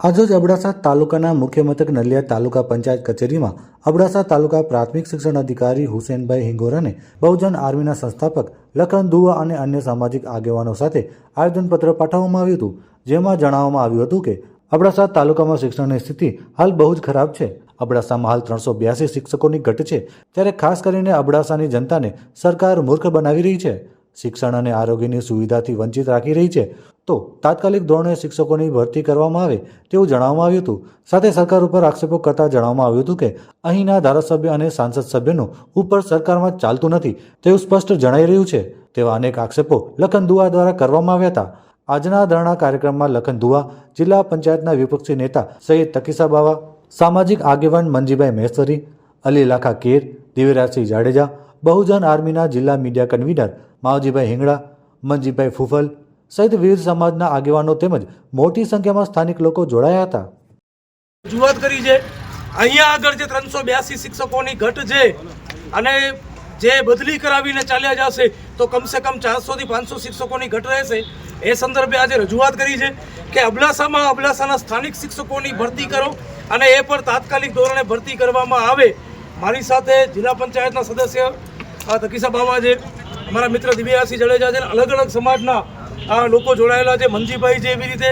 આજરોજ અબડાસા તાલુકાના મુખ્ય મથક નલિયા તાલુકા પંચાયત કચેરીમાં અબડાસા તાલુકા પ્રાથમિક શિક્ષણ અધિકારી હુસેનભાઈ હિંગોરાને બહુજન આર્મીના સંસ્થાપક લખન દુવા અને અન્ય સામાજિક આગેવાનો સાથે આવેદનપત્ર પાઠવવામાં આવ્યું હતું, જેમાં જણાવવામાં આવ્યું હતું કે અબડાસા તાલુકામાં શિક્ષણની સ્થિતિ હાલ બહુ જ ખરાબ છે. અબડાસામાં હાલ ત્રણસો બ્યાસી શિક્ષકોની ઘટ છે ત્યારે ખાસ કરીને અબડાસાની જનતાને સરકાર મૂર્ખ બનાવી રહી છે. શિક્ષણ અને આરોગ્યની સુવિધાથી વંચિત રાખી રહી છે. તો તાત્કાલિક ધોરણે શિક્ષકોની ભરતી કરવામાં આવે તેવું જણાવવામાં આવ્યું હતું. સાથે સરકાર ઉપર આક્ષેપો કરતા જણાવવામાં આવ્યું હતું કે અહીંના ધારાસભ્ય અને સાંસદ સભ્યનું ઉપર સરકારમાં ચાલતું નથી તેવું સ્પષ્ટ જણાઈ રહ્યું છે. તેવા અનેક આક્ષેપો લખન દુઆ દ્વારા કરવામાં આવ્યા હતા. આજના ધરણા કાર્યક્રમમાં લખન દુઆ જિલ્લા પંચાયતના વિપક્ષી નેતા સૈયદ તકીસા બાવા, સામાજિક આગેવાન મંજીભાઈ મહેશ્વરી અલી લાખા કેર, દિવ્યરાજસિંહ જાડેજા, બહુજન આર્મીના જિલ્લા મીડિયા કન્વીનર માવજીભાઈ હિંગડા મનજીભાઈ ફુફલ સહિત વિવિધ સમાજના આગેવાનો તેમજ મોટી સંખ્યામાં સ્થાનિક લોકો જોડાયા હતા. રજૂઆત કરી છે. અહીંયા આગળ જે ત્રણસો બ્યાસી શિક્ષકોની ઘટ છે અને જે બદલી કરાવીને ચાલ્યા જશે તો કમસે કમ ચારસોથી પાંચસો શિક્ષકોની ઘટ રહેશે. એ સંદર્ભે આજે રજૂઆત કરી છે કે અબડાસામાં અબડાસાના સ્થાનિક શિક્ષકોની ભરતી કરો અને એ પણ તાત્કાલિક ધોરણે ભરતી કરવામાં આવે. મારી સાથે જિલ્લા પંચાયતના સદસ્ય તકીસા બાવા છે. અમારા મિત્ર દિવ્યાસી જડેજા છે અલગ અલગ સમાજના આ લોકો જોડાયેલા છે. મંજીભાઈ છે એવી રીતે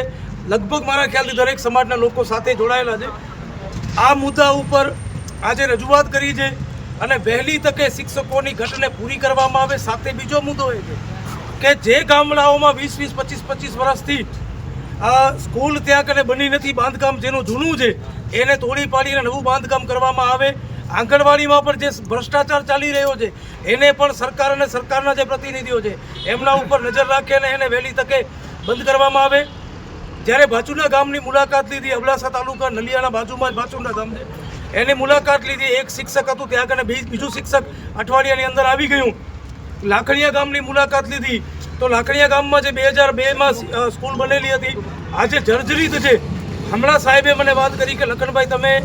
લગભગ મારા ખ્યાલથી દરેક સમાજના લોકો સાથે જોડાયેલા છે. આ મુદ્દા ઉપર આજે રજૂઆત કરી છે અને વહેલી તકે શિક્ષકોની ઘટને પૂરી કરવામાં આવે. સાથે બીજો મુદ્દો એ છે કે જે ગામડાઓમાં વીસ વીસ, પચીસ પચીસ વર્ષથી આ સ્કૂલ ત્યાં કને બની નથી, બાંધકામ જેનું જૂનું છે, એને તોડી પાડીને નવું બાંધકામ કરવામાં આવે. આંગણવાડીમાં પણ જે ભ્રષ્ટાચાર ચાલી રહ્યો છે, એને પણ સરકાર અને સરકારના જે પ્રતિનિધિઓ છે, એમના ઉપર નજર રાખે અને એને વહેલી તકે બંધ કરવામાં આવે. જ્યારે બાજુના ગામની મુલાકાત લીધી, અબડાસા તાલુકા નલિયાના બાજુમાં જ બાજુના ગામ છે. એની મુલાકાત લીધી, એક શિક્ષક હતું ત્યાં બી- બીજું શિક્ષક અઠવાડિયાની અંદર આવી ગયું. લાખણીયા ગામની મુલાકાત લીધી. તો લાખણીયા ગામમાં જે બે હજાર બેમાં સ્કૂલ બનેલી હતી, આજે જર્જરિત છે. હમણાં સાહેબે મને વાત કરી કે, લખનભાઈ, તમે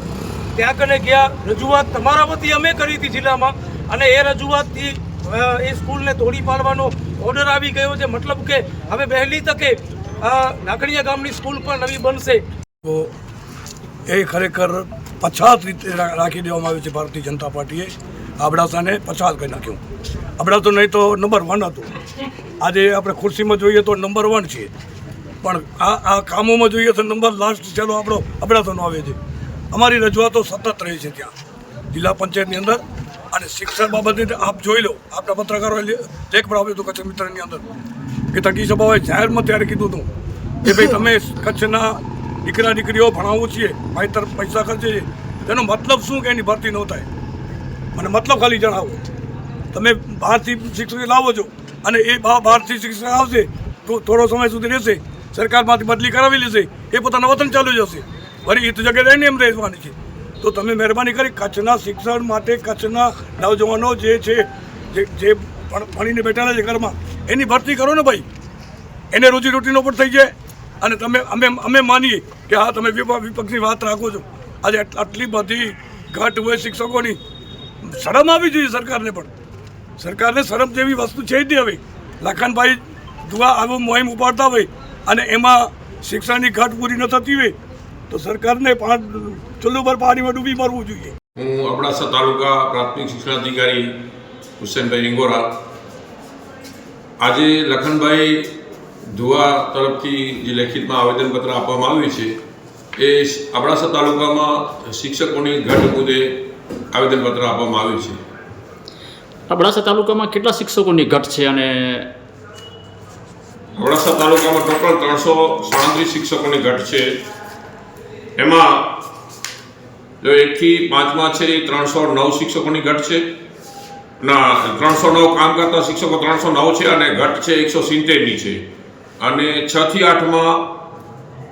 ત્યાં કને ગયા, રજૂઆત તમારા વતી અમે કરી હતી જિલ્લામાં અને એ રજૂઆતથી એ સ્કૂલને તોડી પાડવાનો ઓર્ડર આવી ગયો છે. મતલબ કે હવે વહેલી તકે નાકડીયા ગામની સ્કૂલ પણ નવી બનશે. તો એ ખરેખર પછાત રીતે રાખી દેવામાં આવ્યું છે ભારતીય જનતા પાર્ટીએ. અબડાસાને પછાત કરી નાખ્યું. અબડાસો નહીં તો નંબર વન હતું. આજે આપણે ખુરશીમાં જોઈએ તો નંબર વન છે. પણ આ આ કામોમાં જોઈએ તો નંબર લાસ્ટ ચાલો આપણો અબડાસાનો આવે છે. અમારી રજૂઆતો સતત રહે છે ત્યાં. જિલ્લા પંચાયતની અંદર અને શિક્ષણ બાબતે આપ જોઈ લો આપણા પત્રકારોએ લે- લેખ પણ આપ્યું હતો કચ્છ મિત્રની અંદર. કે તકી સભાએ જાહેરમાં ત્યારે કીધું હતું કે ભાઈ તમે કચ્છના દીકરા દીકરીઓ ભણાવવું છીએ માહિતર પૈસા ખર્ચે છે. તેનો મતલબ શું કે એની ભરતી ન થાય? મને મતલબ ખાલી જણાવો. તમે બહારથી શિક્ષક લાવો છો અને એ બહારથી શિક્ષક આવશે તો થોડો સમય સુધી રહેશે. સરકારમાંથી બદલી કરાવી લેશે. એ પોતાના વતન ચાલુ જશે વળી એ તો જગ્યાએ રહીને એમ રહેવાની છે. તો તમે મહેરબાની કરી કચ્છના શિક્ષણ માટે કચ્છના નવજવાનો જે છે, જે જે ભણ- ભણીને બેઠેલા છે ઘરમાં, એની ભરતી કરો ને ભાઈ. એને રોજીરોટીનો પણ થઈ જાય. અને તમે, અમે અમે માનીએ કે હા, તમે વિપ- વિપક્ષની વાત રાખો છો. આજે આટલી બધી ઘટ હોય શિક્ષકોની. શરમ આવી જોઈએ સરકારને પણ. સરકારને શરમ જેવી વસ્તુ છે જ નહીં હવે. લખનભાઈ દુઆ આવું મોહિમ ઉપાડતા હોય અને એમાં શિક્ષણની ઘટ પૂરી ન થતી હોય. તો સરકારને પા- ચુલ્લુ પર પાણીમાં ડૂબી મરવું જોઈએ. હું અબડાસા તાલુકા પ્રાથમિક શિક્ષણ અધિકારી હુસેનભાઈ રિંગોરા. આજે લખનભાઈ ધુવા તરફથી જે લેખિતમાં આવેદનપત્ર આપવામાં આવ્યું છે એ અબડાસા તાલુકામાં શિક્ષકોની ઘટ મુદ્દે આવેદનપત્ર આપવામાં આવ્યું છે. અબડાસા તાલુકામાં કેટલા શિક્ષકોની ઘટ છે અને અબડાસા તાલુકામાં ટોટલ ત્રણસો સાડત્રીસ શિક્ષકોની ઘટ છે. એમાં જો એકથી પાંચમાં છે એ ત્રણસો નવ શિક્ષકોની ઘટ છે. ના, ત્રણસો નવ કામ કરતા શિક્ષકો ત્રણસો નવ છે અને ઘટ છે એકસો સિત્તેરની છે. અને છ થી આઠમાં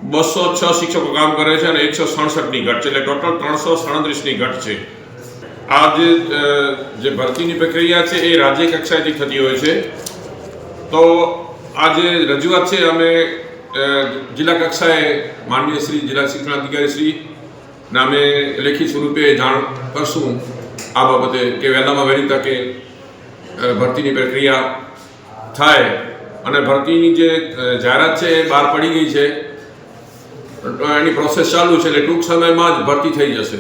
બસો છ શિક્ષકો કામ કરે છે અને એકસો સડસઠની ઘટ છે. એટલે ટોટલ ત્રણસો સડત્રીસની ઘટ છે. આ જે જે ભરતીની પ્રક્રિયા છે એ રાજ્ય કક્ષાએથી થતી હોય છે. તો આ જે રજૂઆત છે, અમે જિલ્લા કક્ષાએ માનનીય શ્રી જિલ્લા શિક્ષણાધિકારી શ્રી નામે લેખિત સ્વરૂપે જાણ કરશું. આ બાબતે કે વહેલામાં વહેલી તકે ભરતીની પ્રક્રિયા થાય અને ભરતીની જે જાહેરાત છે એ બહાર પડી ગઈ છે. એની પ્રોસેસ ચાલુ છે એટલે ટૂંક સમયમાં જ ભરતી થઈ જશે.